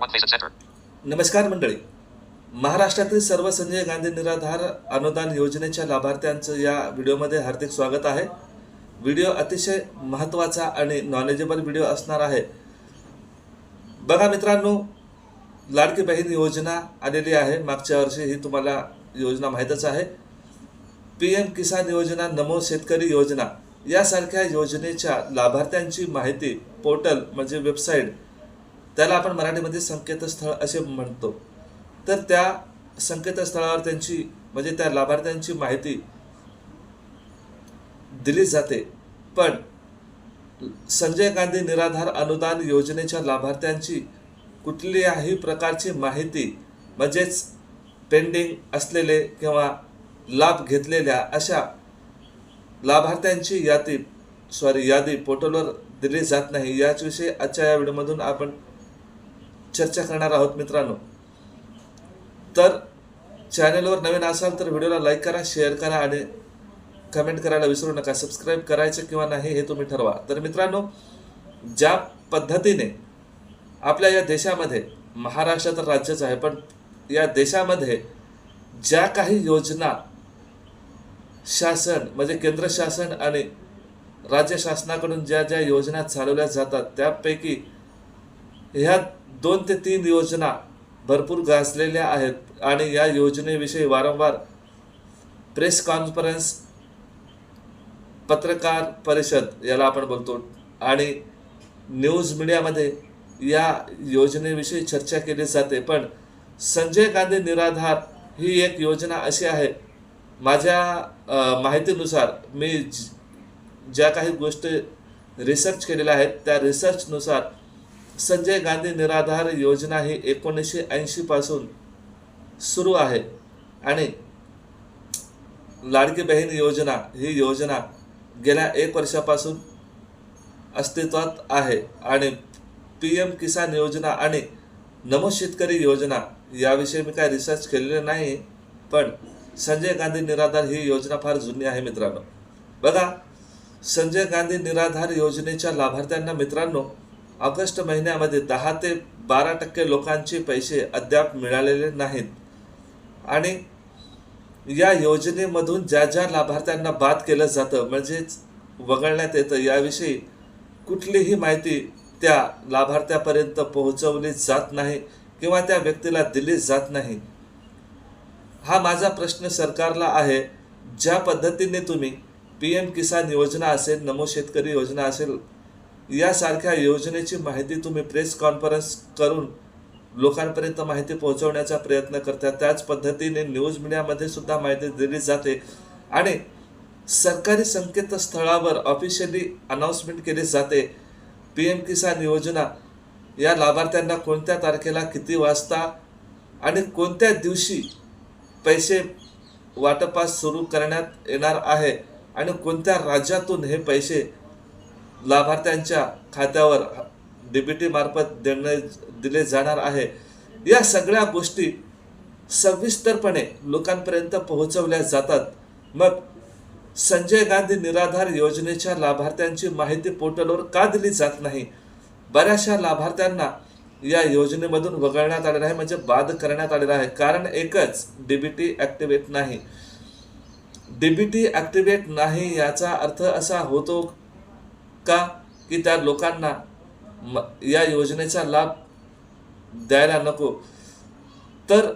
नमस्कार मंडळी. महाराष्ट्रातील सर्व संजय गांधी निराधार अनुदान योजनेच्या लाभार्थ्यांचं या व्हिडिओमध्ये हार्दिक स्वागत आहे. व्हिडिओ अतिशय महत्त्वाचा आणि नॉलेजेबल व्हिडिओ असणार आहे. बघा मित्रांनो लाडकी बहीण योजना आलेली आहे. मागच्या वर्षी ही तुम्हाला योजना माहीतच आहे. पी एम किसान योजना नमो शेतकरी योजना यासारख्या योजनेच्या लाभार्थ्यांची माहिती पोर्टल म्हणजे वेबसाईट त्याला आपण मराठीमध्ये संकेतस्थळ असे म्हणतो. तर त्या संकेतस्थळावर त्यांची म्हणजे त्या लाभार्थ्यांची माहिती दिली जाते. पण संजय गांधी निराधार अनुदान योजनेच्या लाभार्थ्यांची कुठल्याही प्रकारची माहिती म्हणजेच पेंडिंग असलेले किंवा लाभ घेतलेल्या अशा लाभार्थ्यांची यादी सॉरी यादी पोर्टलवर दिली जात नाही. याचविषयी आजच्या या व्हिडिओमधून आपण चर्चा करणार आहोत मित्रांनो. तर चॅनलवर नवीन असाल तर व्हिडिओला लाईक करा शेअर करा आणि कमेंट करायला विसरू नका. सबस्क्राईब करायचं किंवा नाही हे तुम्ही ठरवा. तर मित्रांनो ज्या पद्धतीने आपल्या या देशामध्ये महाराष्ट्र तर राज्यच आहे पण या देशामध्ये ज्या काही योजना शासन म्हणजे केंद्र शासन आणि राज्य शासनाकडून ज्या ज्या योजना चालवल्या जातात त्यापैकी ह्या दोन ते तीन योजना भरपूर गाजलेल्या आहेत आणि या योजनेविषयी वारंवार प्रेस कॉन्फरन्स पत्रकार परिषद याला आपण बोलतो आणि न्यूज मीडियामध्ये या योजनेविषयी चर्चा केली जाते. पण संजय गांधी निराधार ही एक योजना अशी आहे. माझ्या माहितीनुसार मी ज- ज्या काही गोष्टी रिसर्च केलेल्या आहेत त्या रिसर्चनुसार संजय गांधी निराधार योजना ही एकोणीसशे ऐंशीपासून सुरू आहे आणि लाडकी बहीण योजना ही योजना गेल्या एक वर्षापासून अस्तित्वात आहे आणि पी एम किसान योजना आणि नमो शेतकरी योजना याविषयी मी काय रिसर्च केलेले नाही पण संजय गांधी निराधार ही योजना फार जुनी आहे मित्रांनो. बघा संजय गांधी निराधार योजनेच्या लाभार्थ्यांना मित्रांनो ऑगस्ट महिन्यामध्ये दहा ते बारा टक्के लोकांचे पैसे अद्याप मिळालेले नाहीत. आणि या योजनेमधून ज्या ज्या लाभार्थ्यांना बाद केलं जातं म्हणजेच वगळण्यात येतं याविषयी कुठलीही माहिती त्या लाभार्थ्यापर्यंत पोहोचवली जात नाही किंवा त्या व्यक्तीला दिली जात नाही. हा माझा प्रश्न सरकारला आहे ज्या पद्धतीने तुम्ही पी एम किसान योजना असेल नमो शेतकरी योजना असेल यासारख्या योजनेची माहिती तुम्ही प्रेस कॉन्फरन्स करून लोकांपर्यंत माहिती पोहोचवण्याचा प्रयत्न करता. त्याच पद्धतीने न्यूज मीडियामध्ये सुद्धा माहिती दिली जाते. आणि सरकारी संकेतस्थळावर ऑफिशियली अनाऊन्समेंट केली जाते. पी एम किसान योजना या लाभार्थ्यांना कोणत्या तारखेला किती वाजता आणि कोणत्या दिवशी पैसे वाटपास सुरू करण्यात येणार आहे आणि कोणत्या राज्यातून हे पैसे लाभार्थ्यांच्या खात्यावर डीबीटी मार्फत देणे दिले जाणार आहे. या सगळ्या गोष्टी सविस्तरपणे लोकांपर्यंत पोहोचवल्या जातात. मग संजय गांधी निराधार योजनेच्या लाभार्थ्यांची माहिती पोर्टलवर का दिली जात नाही? बऱ्याचशा लाभार्थ्यांना या योजनेमधून वगळण्यात आलेलं आहे म्हणजे बाद करण्यात आलेला आहे. कारण एकच डीबीटी ॲक्टिवेट नाही. डीबीटी ॲक्टिवेट नाही याचा अर्थ असा होतो का की त्या लोकांना म या योजनेचा लाभ द्यायला नको? तर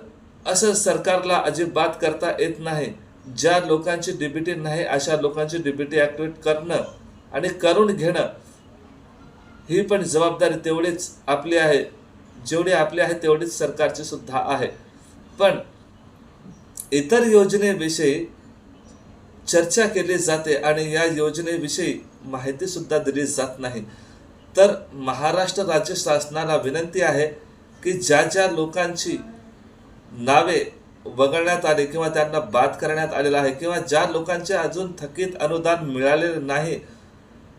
असं सरकारला अजिबात करता येत नाही. ज्या लोकांची डीबीटी नाही अशा लोकांची डीबीटी ॲक्टिवेट करणं आणि करून घेणं ही पण जबाबदारी तेवढीच आपली आहे. जेवढी आपली आहे तेवढीच सरकारची सुद्धा आहे. पण इतर योजनेविषयी चर्चा केली जाते आणि या योजनेविषयी माहिती सुद्धा दिली जात नाही. तर महाराष्ट्र राज्य शासनाला विनंती आहे की ज्या ज्या लोकांची नावे वगळण्यात आली किंवा त्यांना बाद करण्यात आलेला आहे किंवा ज्या लोकांचे अजून थकीत अनुदान मिळालेले नाही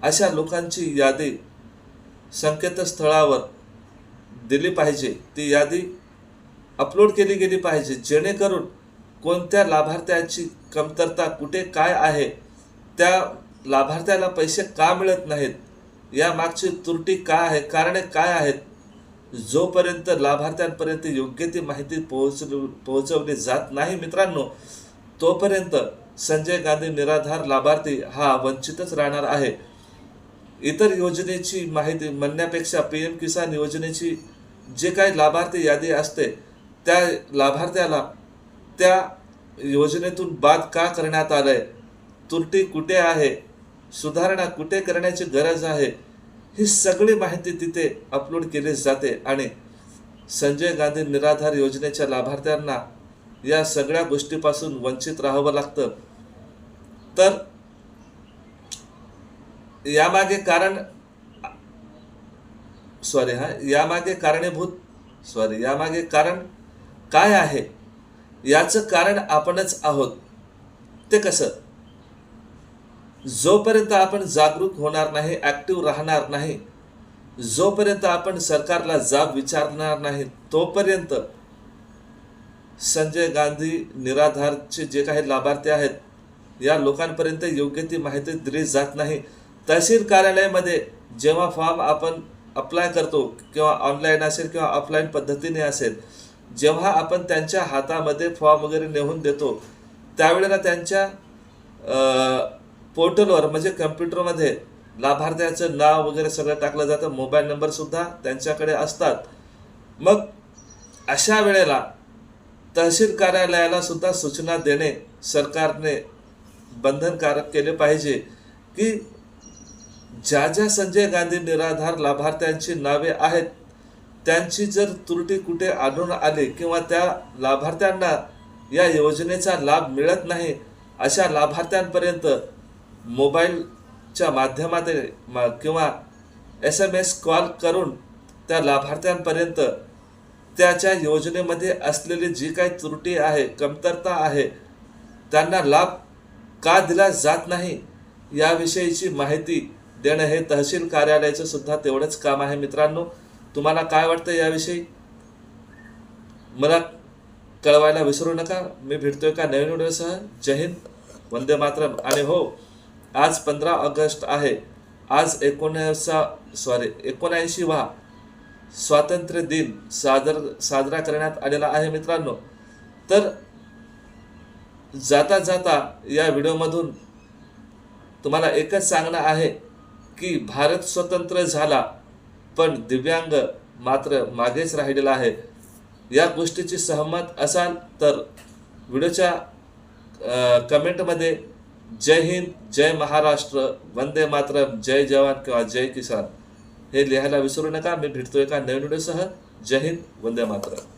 अशा लोकांची यादी संकेतस्थळावर दिली पाहिजे. ती यादी अपलोड केली गेली पाहिजे. जेणेकरून कोणत्या लाभार्थ्याची कमतरता कुठे काय आहे त्या लाभार्थ्याला पैसे का मिळत नाहीत? या मागची त्रुटी काय आहे कारणे काय आहेत? जोपर्यंत लाभार्थ्यांपर्यंत योग्य ती माहिती पोहोच पोहोचवली जात नाही मित्रांनो तोपर्यंत संजय गांधी निराधार लाभार्थी हा वंचितच राहणार आहे. इतर योजनेची माहिती म्हणण्यापेक्षा पी एम किसान योजनेची जे काही लाभार्थी यादी असते त्या लाभार्थ्याला त्या योजनेतून बाद का करण्यात आलंय? त्रुटी कुठे आहे? सुधारणा कुठे करण्याची गरज आहे? ही सगळी माहिती तिथे अपलोड केली जाते आणि संजय गांधी निराधार योजनेच्या लाभार्थ्यांना या सगळ्या गोष्टीपासून वंचित राहावं लागतं. तर यामागे कारण सॉरी हा? यामागे कारणीभूत सॉरी यामागे कारण काय आहे? याचं कारण आपणच आहोत. ते कसं? जोपर्यंत आपण जागरूक होणार नाही ॲक्टिव्ह राहणार नाही जोपर्यंत आपण सरकारला जाब विचारणार नाही तोपर्यंत संजय गांधी निराधारचे जे काही लाभार्थी आहेत या लोकांपर्यंत योग्य ती माहिती दिली जात नाही. तहसील कार्यालयामध्ये जेव्हा फॉर्म आपण अप्लाय करतो किंवा ऑनलाईन असेल किंवा ऑफलाईन पद्धतीने असेल जेव्हा आपण त्यांच्या हातामध्ये फॉर्म वगैरे नेऊन देतो त्यावेळेला त्यांच्या पोर्टलवर म्हणजे कम्प्युटरमध्ये लाभार्थ्याचं नाव वगैरे सगळं टाकलं जातं मोबाईल नंबरसुद्धा त्यांच्याकडे असतात. मग अशा वेळेला तहसील कार्यालयाला सुद्धा सूचना देणे सरकारने बंधनकारक केले पाहिजे की ज्या ज्या संजय गांधी निराधार लाभार्थ्यांची नावे आहेत त्यांची जर त्रुटी कुठे आढळून आली किंवा त्या लाभार्थ्यांना या योजनेचा लाभ मिळत नाही अशा लाभार्थ्यांपर्यंत मोबाईलच्या माध्यमातून मा- किंवा एस एम एस कॉल करून त्या लाभार्थ्यांपर्यंत त्याच्या योजनेमध्ये असलेली जी काही त्रुटी आहे कमतरता आहे त्यांना लाभ का दिला जात नाही याविषयीची माहिती देणं हे तहसील कार्यालयाचं सुद्धा तेवढंच काम आहे मित्रांनो. तुम्हाला काय वाटतं याविषयी? मला कळवायला विसरू नका. मी भेटतोय का नवीन व्हिडिओसह? जय हिंद. वंदे मातरम. आणि हो आज पंधरा ऑगस्ट आहे. आज एकोणसा सॉरी एकोणऐंशी वा स्वातंत्र्य दिन सादर साजरा करण्यात आलेला आहे मित्रांनो. तर जाता जाता या व्हिडिओमधून तुम्हाला एकच सांगणं आहे की भारत स्वतंत्र झाला. पण दिव्यांग मात्र मागेच राहिलेला आहे. या गोष्टीची सहमत असाल तर व्हिडिओच्या कमेंटमध्ये जय हिंद जय महाराष्ट्र वंदे मातरम जय जवान किंवा जय किसान हे लिहायला विसरू नका. मी भेटतोय एका नवीन व्हिडिओसह. जय हिंद वंदे मातरम.